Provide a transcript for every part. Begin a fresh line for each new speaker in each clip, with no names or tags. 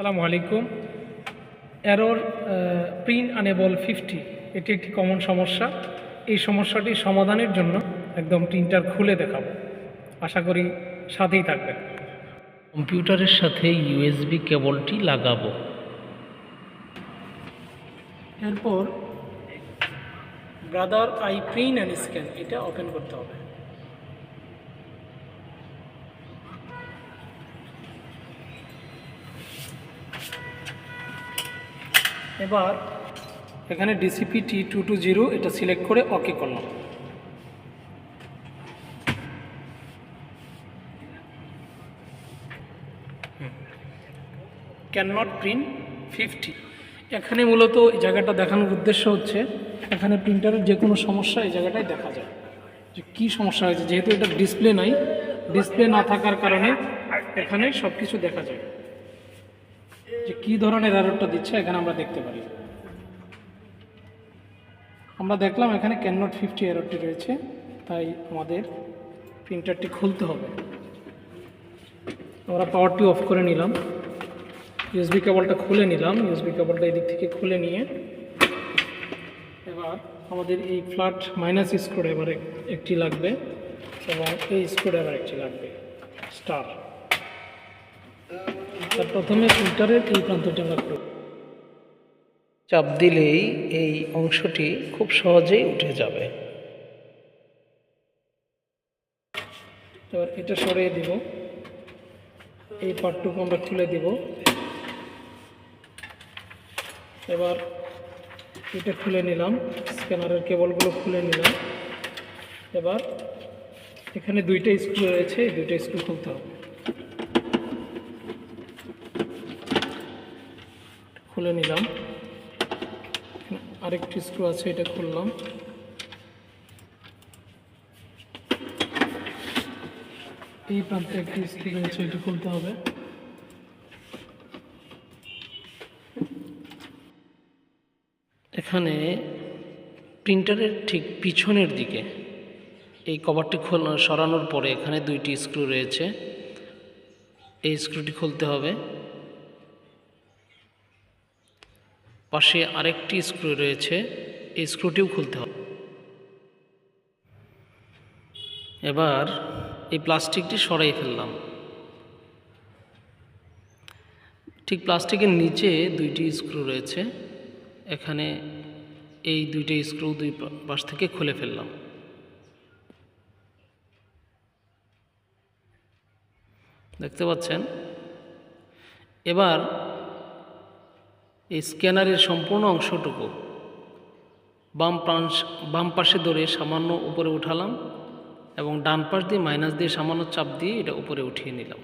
সালামু আলাইকুম। Error print unable fifty এটি একটি কমন সমস্যা। এই সমস্যাটি সমাধানের জন্য একদম প্রিন্টার খুলে দেখাবো। আশা করি সাথেই থাকবেন।
কম্পিউটারের সাথে ইউএসবি কেবলটি লাগাবো।
এরপর Brother i print and scan এটা ওপেন করতে হবে। এবার এখানে DCP T two two zero এটা সিলেক্ট করে ওকে করলাম। ক্যান নট প্রিন্ট ফিফটি এখানে মূলত এই জায়গাটা দেখানোর উদ্দেশ্য হচ্ছে, এখানে প্রিন্টারের যে কোনো সমস্যা এই জায়গাটায় দেখা যায়। যে কী সমস্যা হয়েছে? যেহেতু এটা ডিসপ্লে নাই ডিসপ্লে না থাকার কারণে এখানে সব কিছু দেখা যায়। যে কী ধরনের এররটা দিচ্ছে, এখানে আমরা দেখতে পারি। আমরা দেখলাম এখানে ক্যান নট ফিফটি এররটি রয়েছে, তাই আমাদের প্রিন্টারটি খুলতে হবে। আমরা পাওয়ারটি অফ করে নিলাম। ইউএসবি কেবলটা খুলে নিলাম। ইউএসবি কেবলটা এদিক থেকে খুলে নিয়ে এবার আমাদের এই ফ্ল্যাট মাইনাস স্ক্রু ড্রাইভার একটি লাগবে এবং এই স্ক্রু ড্রাইভার একটি লাগবে স্টার তার প্রথমে প্রিন্টারের এই প্রান্তটি আমরা করব।
চাপ দিলেই এই অংশটি খুব সহজেই উঠে যাবে।
এবার এটা সরিয়ে দিব। এই পার্টটুকু আমরা খুলে দিব। এবার এটা খুলে নিলাম। স্ক্যানারের কেবলগুলো খুলে নিলাম। এবার এখানে দুইটা স্ক্রু রয়েছে এই দুইটা স্ক্রু খুলতে হবে। খুলে নিলাম। আরেকটি স্ক্রু আছে, এটা খুললাম। এই প্রান্তে একটি স্ক্রু রয়েছে এটি খুলতে হবে।
এখানে প্রিন্টারের ঠিক পিছনের দিকে এই কভারটি সরানোর পরে এখানে দুইটি স্ক্রু রয়েছে। এই স্ক্রুটি খুলতে হবে। পাশে আরেকটি স্ক্রু রয়েছে, এই স্ক্রুটিও খুলতে হবে। এবার এই প্লাস্টিকটি সরাই ফেললাম। ঠিক প্লাস্টিকের নিচে দুইটি স্ক্রু রয়েছে, এখানে এই দুইটি স্ক্রু দুই পাশ থেকে খুলে ফেললাম। দেখতে পাচ্ছেন? এবার এই স্ক্যানারের সম্পূর্ণ অংশটুকু। বাম পাশ বাম পাশে ধরে সামান্য উপরে উঠালাম এবং ডান পাশ দিয়ে মাইনাস দিয়ে সামান্য চাপ দিয়ে এটা উপরে উঠিয়ে নিলাম।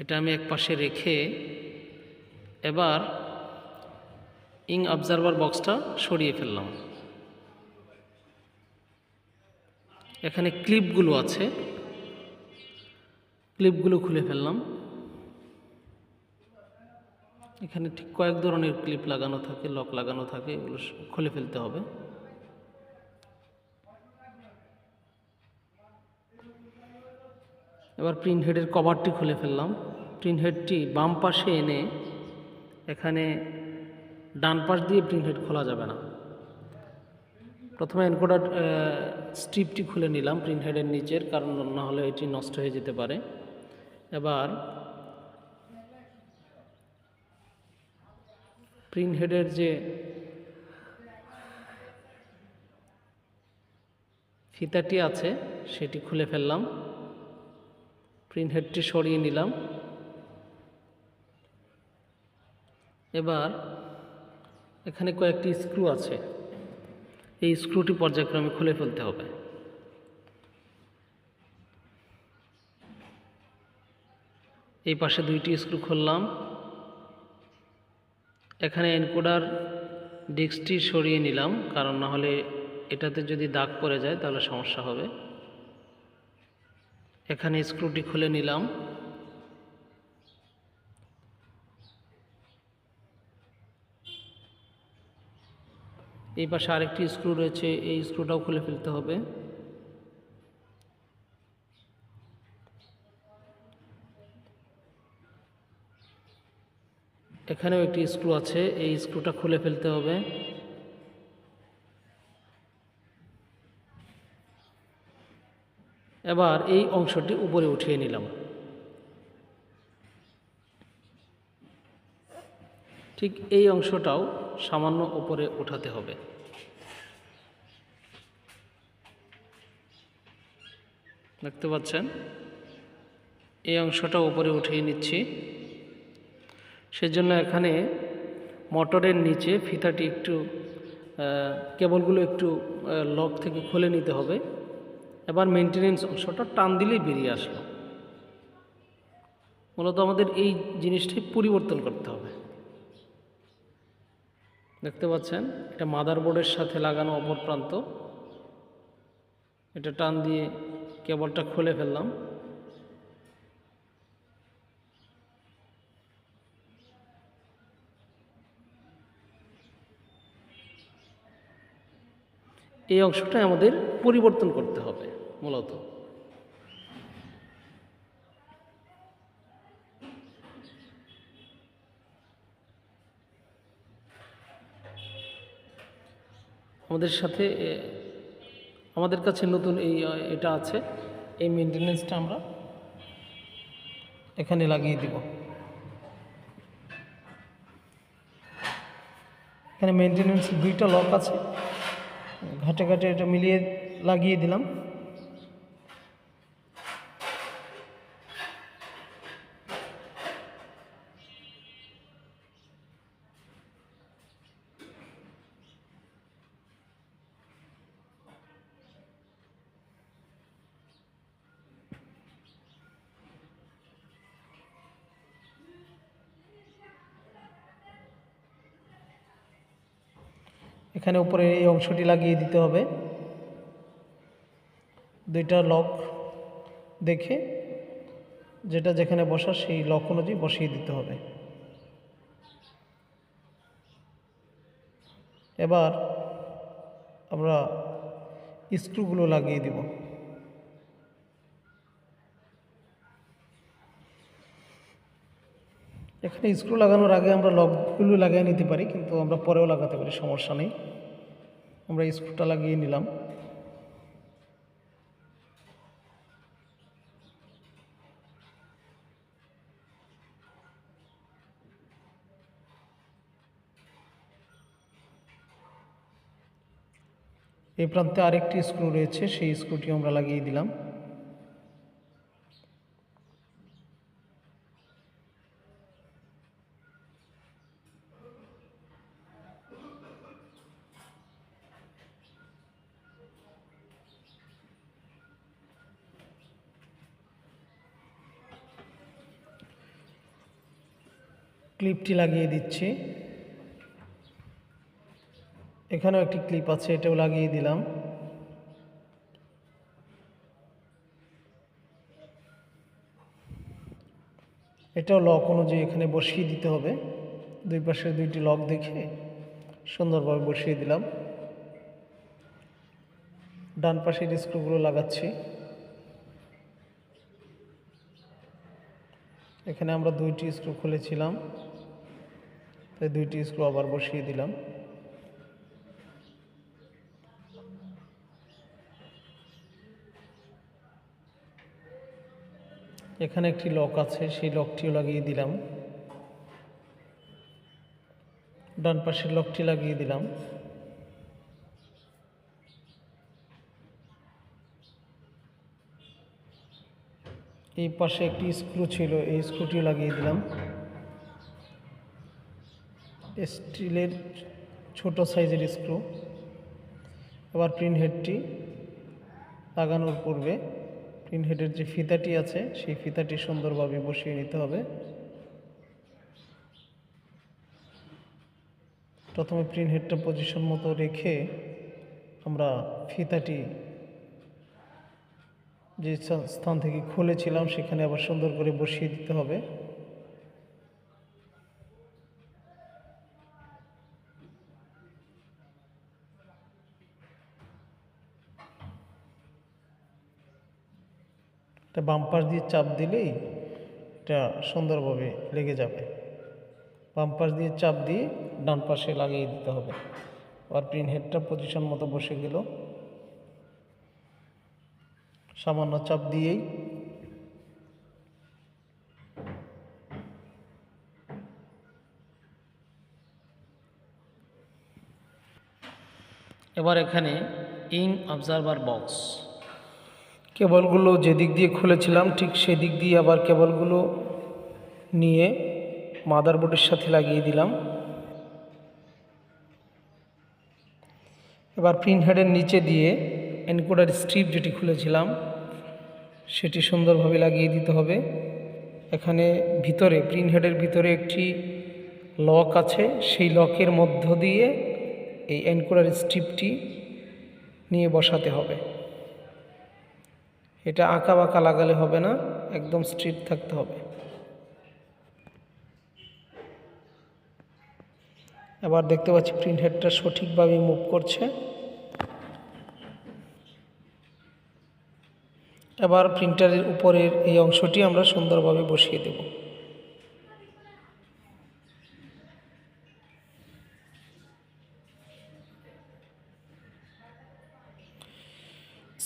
এটা আমি এক পাশে রেখে এবার ইং অবজারভার বক্সটা সরিয়ে ফেললাম। এখানে ক্লিপগুলো আছে। ক্লিপগুলো খুলে ফেললাম। এখানে ঠিক কয়েক ধরনের ক্লিপ লাগানো থাকে লক লাগানো থাকে, এগুলো খুলে ফেলতে হবে। এবার প্রিন্ট হেডের কভারটি খুলে ফেললাম। প্রিন্ট হেডটি বাম পাশে এনে এখানে ডান পাশ দিয়ে প্রিন্ট হেড খোলা যাবে না। প্রথমে এনকোডার স্ট্রিপটি খুলে নিলাম প্রিন্ট হেডের নিচের, কারণ না হলে এটি নষ্ট হয়ে যেতে পারে। এবার প্রিন্ট হেডের যে ফিতাটি আছে, সেটি খুলে ফেললাম। প্রিন্ট হেডটি সরিয়ে নিলাম। এবার এখানে কয়েকটি স্ক্রু আছে। এই স্ক্রুটি পর্যায়ক্রমে খুলে ফেলতে হবে। এই পাশে দুইটি স্ক্রু খুললাম। এখানে এনকোডার ডিস্কটি সরিয়ে নিলাম, কারণ না হলে এটাতে যদি দাগ পড়ে যায় তাহলে সমস্যা হবে। এখানে স্ক্রুটি খুলে নিলাম। এই পাশে আরেকটি স্ক্রু রয়েছে, এই স্ক্রুটাও খুলে ফেলতে হবে। এখানেও একটি স্ক্রু আছে, এই স্ক্রুটা খুলে ফেলতে হবে। এবার এই অংশটি উপরে উঠিয়ে নিলাম। ঠিক এই অংশটাও সামান্য উপরে উঠাতে হবে। দেখতে পাচ্ছেন? এই অংশটা উপরে উঠিয়ে নিচ্ছি। সেজন্য এখানে মোটরের নিচে ফিতাটি একটু কেবলগুলো একটু লক থেকে খুলে নিতে হবে। এবার মেনটেনেন্স অংশটা টান দিলেই বেরিয়ে আসলো। মূলত আমাদের এই জিনিসটি পরিবর্তন করতে হবে। দেখতে পাচ্ছেন, এটা মাদারবোর্ডের সাথে লাগানো অপর প্রান্ত। এটা টান দিয়ে কেবলটা খুলে ফেললাম। এই অংশটা আমাদের পরিবর্তন করতে হবে, মূলত। আমাদের সাথে আমাদের কাছে নতুন এই এটা আছে। এই মেনটেনেন্সটা আমরা এখানে লাগিয়ে দিব। এখানে মেনটেনেন্স দুইটা লক আছে। ঘাটে ঘাটে এটা মিলিয়ে লাগিয়ে দিলাম। এখানে উপরে এই অংশটি লাগিয়ে দিতে হবে। দুইটা লক দেখে যেটা যেখানে বসা সেই লক অনুযায়ী বসিয়ে দিতে হবে। এবার আমরা স্ক্রুগুলো লাগিয়ে দিব। এখানে স্ক্রু লাগানোর আগে আমরা লকগুলো লাগিয়ে নিতে পারি, কিন্তু আমরা পরেও লাগাতে পারি, সমস্যা নেই। আমরা স্ক্রুটা লাগিয়ে নিলাম। এই প্রান্তে আরেকটি স্ক্রু রয়েছে সেই স্ক্রুটি আমরা লাগিয়ে দিলাম। ক্লিপটি লাগিয়ে দিচ্ছি। এখানেও একটি ক্লিপ আছে, এটাও লাগিয়ে দিলাম। এটাও লক অনুযায়ী এখানে বসিয়ে দিতে হবে। দুই পাশে দুইটি লক দেখে সুন্দরভাবে বসিয়ে দিলাম। ডান পাশের স্ক্রুগুলো লাগাচ্ছি। এখানে আমরা দুইটি স্ক্রু খুলেছিলাম। তাই দুইটি স্ক্রু আবার বসিয়ে দিলাম। এখানে একটি লক আছে, সেই লকটিও লাগিয়ে দিলাম। ডান পাশের লকটি লাগিয়ে দিলাম। এই পাশে একটি স্ক্রু ছিল, এই স্ক্রুটিও লাগিয়ে দিলাম। স্টিলের ছোট সাইজের স্ক্রু এবার প্রিন্ট হেডটি লাগানোর পূর্বে প্রিন্ট হেডের যে ফিতাটি আছে, সেই ফিতাটি সুন্দরভাবে বসিয়ে নিতে হবে। প্রথমে প্রিন্ট হেডটা পজিশন মতো রেখে আমরা ফিতাটি যে স্থান থেকে খুলেছিলাম, সেখানে আবার সুন্দর করে বসিয়ে দিতে হবে। এটা বাম পাশ দিয়ে চাপ দিলেই এটা সুন্দরভাবে লেগে যাবে। বাম পাশ দিয়ে চাপ দিয়ে ডান পাশে লাগিয়ে দিতে হবে। আর প্রিন্ট হেডটা পজিশন মতো বসে গেল। সামান্য চাপ দিয়েই এবার এখানে ইং অবজারভার বক্স কেবলগুলো যে দিক দিয়ে খুলেছিলাম, ঠিক সেদিক দিয়ে আবার কেবলগুলো নিয়ে মাদারবোর্ডের সাথে লাগিয়ে দিলাম। এবার প্রিন্ট হেডের নিচে দিয়ে এনকোডার স্ট্রিপ যেটি খুলেছিলাম, সেটি সুন্দরভাবে লাগিয়ে দিতে হবে। এখানে ভিতরে প্রিন্ট হেডের ভিতরে একটি লক আছে, সেই লকের মধ্য দিয়ে এই এনকোডার স্ট্রিপটি নিয়ে বসাতে হবে। এটা আঁকা বাঁকা লাগালে হবে না, একদম স্ট্রিট থাকতে হবে। এবার দেখতে পাচ্ছি প্রিন্ট হেডটা সঠিকভাবে মুভ করছে। এবার প্রিন্টারের উপরের এই অংশটি আমরা সুন্দরভাবে বসিয়ে দেব।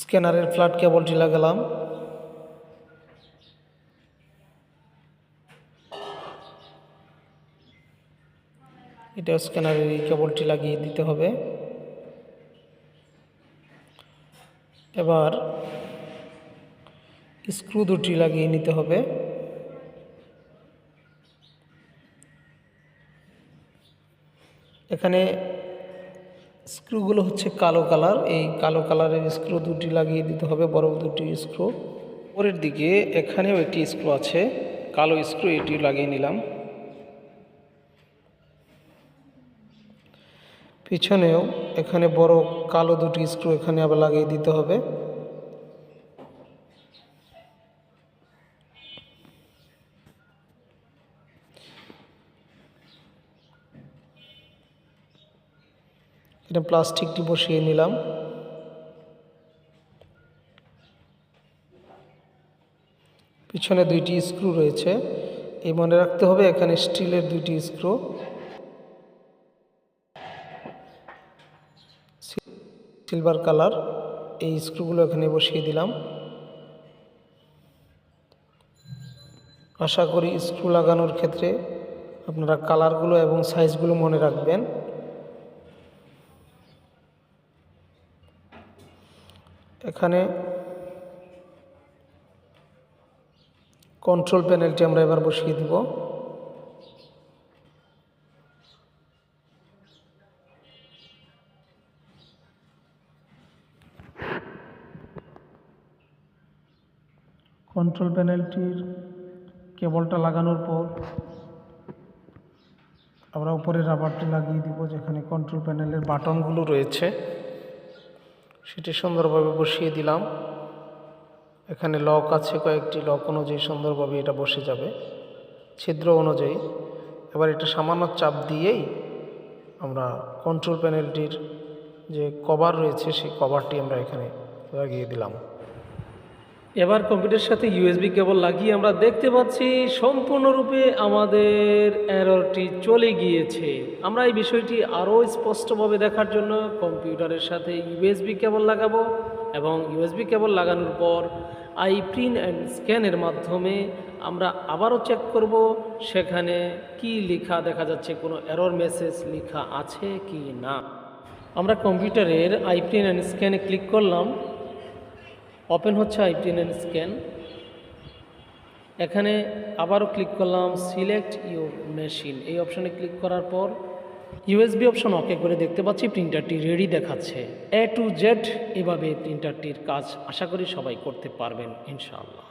স্ক্যানারের ফ্ল্যাট কেবলটি লাগালাম এটা স্ক্যানারের কেবলটি লাগিয়ে দিতে হবে। এবার স্ক্রু দুটি লাগিয়ে নিতে হবে। এখানে স্ক্রুগুলো হচ্ছে কালো কালার। এই কালো কালারের স্ক্রু দুটি লাগিয়ে দিতে হবে বড় দুটি স্ক্রু। উপরের দিকে এখানেও একটি স্ক্রু আছে, কালো স্ক্রু এটি লাগিয়ে নিলাম। পিছনেও এখানে বড় কালো দুটি স্ক্রু এখানে আবার লাগিয়ে দিতে হবে। এটা প্লাস্টিকটি বসিয়ে নিলাম। পিছনে দুইটি স্ক্রু রয়েছে। এই মনে রাখতে হবে, এখানে স্টিলের দুইটি স্ক্রু। সিলভার কালার, এই স্ক্রুগুলো এখানে বসিয়ে দিলাম। আশা করি স্ক্রু লাগানোর ক্ষেত্রে আপনারা কালারগুলো এবং সাইজগুলো মনে রাখবেন। এখানে কন্ট্রোল প্যানেলটি আমরা এবার বসিয়ে দিব। কন্ট্রোল প্যানেলটির কেবলটা লাগানোর পর আমরা উপরে রাবারটি লাগিয়ে দিব, যেখানে কন্ট্রোল প্যানেলের বাটনগুলো রয়েছে। সেটি সুন্দরভাবে বসিয়ে দিলাম। এখানে লক আছে কয়েকটি, লক অনুযায়ী সুন্দরভাবে এটা বসে যাবে, ছিদ্র অনুযায়ী। এবার এটা সামান্য চাপ দিয়েই আমরা কন্ট্রোল প্যানেলটির যে কভার রয়েছে, সেই কভারটি আমরা এখানে লাগিয়ে দিলাম।
এবার কম্পিউটারের সাথে ইউএসবি কেবল লাগিয়ে আমরা দেখতে পাচ্ছি সম্পূর্ণরূপে আমাদের এররটি চলে গিয়েছে। আমরা এই বিষয়টি আরও স্পষ্টভাবে দেখার জন্য কম্পিউটারের সাথে ইউএসবি কেবল লাগাবো এবং ইউএসবি কেবল লাগানোর পর আই প্রিন্ট অ্যান্ড স্ক্যানের মাধ্যমে আমরা আবারও চেক করব সেখানে কি লেখা দেখা যাচ্ছে, কোনো এরর মেসেজ লেখা আছে কি না। আমরা কম্পিউটারের আই প্রিন্ট অ্যান্ড স্ক্যানে ক্লিক করলাম। ওপেন হচ্ছে আইপিএন স্ক্যান এখানে আবারও ক্লিক করলাম সিলেক্ট ইউর মেশিন এই অপশানে ক্লিক করার পর ইউএসবি অপশন ওকে করে দেখতে পাচ্ছি প্রিন্টারটি রেডি দেখাচ্ছে। এ টু জেড এভাবে প্রিন্টারটির কাজ আশা করি সবাই করতে পারবেন, ইনশাআল্লাহ।